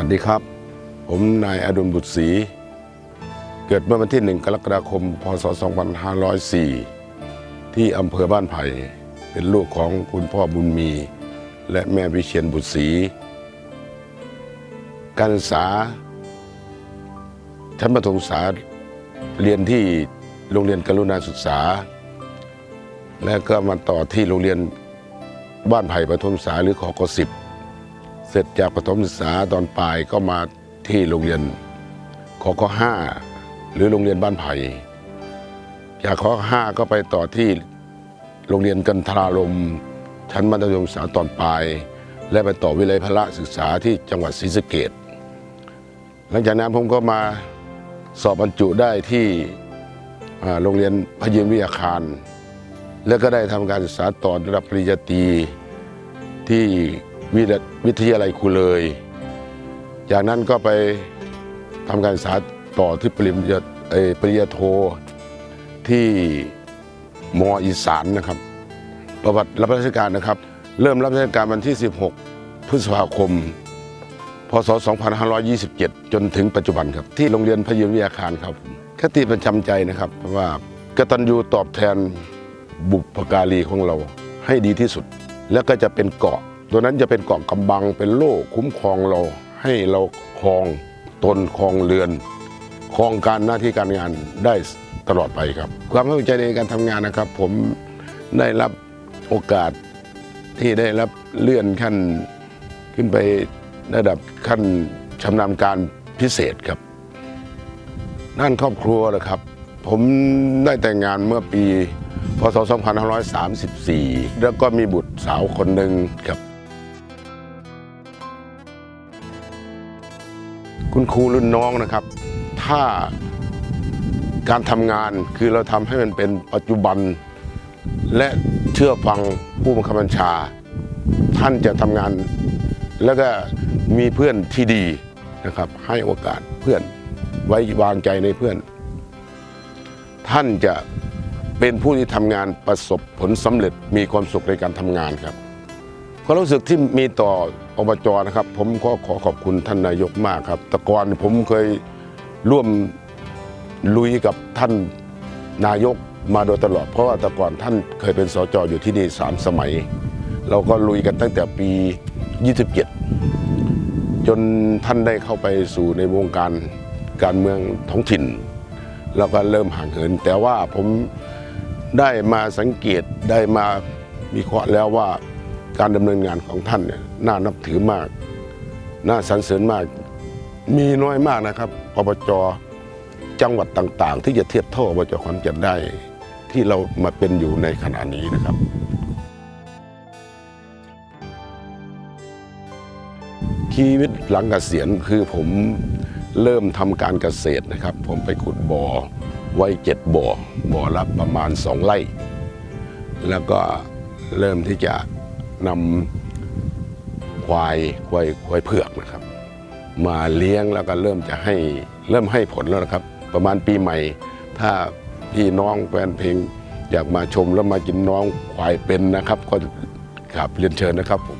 วัสดีครับ ผมนายอดุลบุตรศรี เกิดเมื่อวันที่ 1 กรกฎาคม พศ 2504 ที่อำเภอบ้านไผ่ เป็นลูกของคุณพ่อบุญมี และแม่วิเชียนบุตรศรี การศึกษา ชั้นประถมศึกษาเรียนที่โรงเรียนกรุณาศึกษา และก็มาต่อที่โรงเรียนบ้านไผ่ประถมศึกษาหรือขอกสิบ เสร็จจากประถมศึกษาตอนปลายก็มาที่โรงเรียนขอข้อห้าหรือโรงเรียนบ้านไผ่จากข้อห้าก็ไปต่อที่โรงเรียนกันทรารมชั้นมัธยมศึกษาตอนปลาย และไปต่อวิเลยพละศึกษาที่จังหวัดศรีสะเกดหลังจากนั้นผมก็มาสอบบรรจุได้ที่โรงเรียนพยืนวิทยาคาร แล้วก็ได้ทำการศึกษาต่อระดับปริญญาตรีที่ วิทยาวิทยาลัยครูเลย จากนั้นก็ไปทำการศึกษาต่อที่ปริญญาปริญญาโทที่มออีสานนะครับ ประวัติรับราชการนะครับ เริ่มรับราชการวันที่ 16 พฤษภาคม พศ 2527 จนถึงปัจจุบันครับ ที่โรงเรียนพยืนวิทยาคารครับคติประจำใจนะครับเพราะว่ากตัญญูตอบแทนบุพการีของเราให้ดีที่สุด แล้วก็จะเป็นเกาะ ตัวนั้นจะเป็นเกาะกำบังเป็นโล่คุ้มครองเรา ให้เราครองตนครองเรือนครองการหน้าที่การงานได้ตลอดไปครับ ความภาคภูมิใจในการทำงานนะครับ ผมได้รับโอกาสที่ได้รับเลื่อนขั้นขึ้นไประดับขั้นชำนาญการพิเศษครับด้านครอบครัวนะครับ ผมได้แต่งงานเมื่อปีพศ 2534 แล้วก็มีบุตรสาวคนหนึ่งครับ คุณครูรุ่นน้องนะครับ ถ้าการทำงานคือเราทำให้มันเป็นปัจจุบัน และเชื่อฟังผู้บังคับบัญชา ท่านจะทำงาน แล้วก็มีเพื่อนที่ดีนะครับ ให้โอกาสเพื่อนไว้วางใจในเพื่อน ท่านจะเป็นผู้ที่ทำงานประสบผลสำเร็จมีความสุขในการทำงานครับความรู้สึกที่มีต่อ อบจนะครับ ผมก็ขอขอบคุณท่านนายกมากครับแต่ก่อนผมเคยร่วมลุยกับท่านนายกมาโดยตลอด เพราะว่าแต่ก่อนท่านเคยเป็นสจอยู่ที่นี่สามสมัย เราก็ลุยกันตั้งแต่ปี 27 จนท่านได้เข้าไปสู่ในวงการการเมืองท้องถิ่น แล้วก็เริ่มห่างเหิน แต่ว่าผมได้มาสังเกตได้มามีเคราะห์แล้วว่า การดำเนินงานของท่านเนี่ยน่านับถือมาก น่าสรรเสริญมาก มีน้อยมากนะครับอบจจังหวัดต่างๆ ที่จะเทียบเท่าอบจขอนแก่นได้ ที่เรามาเป็นอยู่ในขณะนี้นะครับชีวิตหลังเกษียณคือผมเริ่มทำการเกษตรนะครับ ผมไปขุดบ่อไว้เจ็ดบ่อบ่อละประมาณสองไร่ แล้วก็เริ่มที่จะ นำควายควายควายเผือกนะครับ มาเลี้ยงแล้วก็เริ่มจะให้เริ่มให้ผลแล้วนะครับ ประมาณปีใหม่ ถ้าพี่น้องแฟนเพลงอยากมาชมแล้วมากินน้องควายเป็นนะครับ ก็ครับเรียนเชิญนะครับผม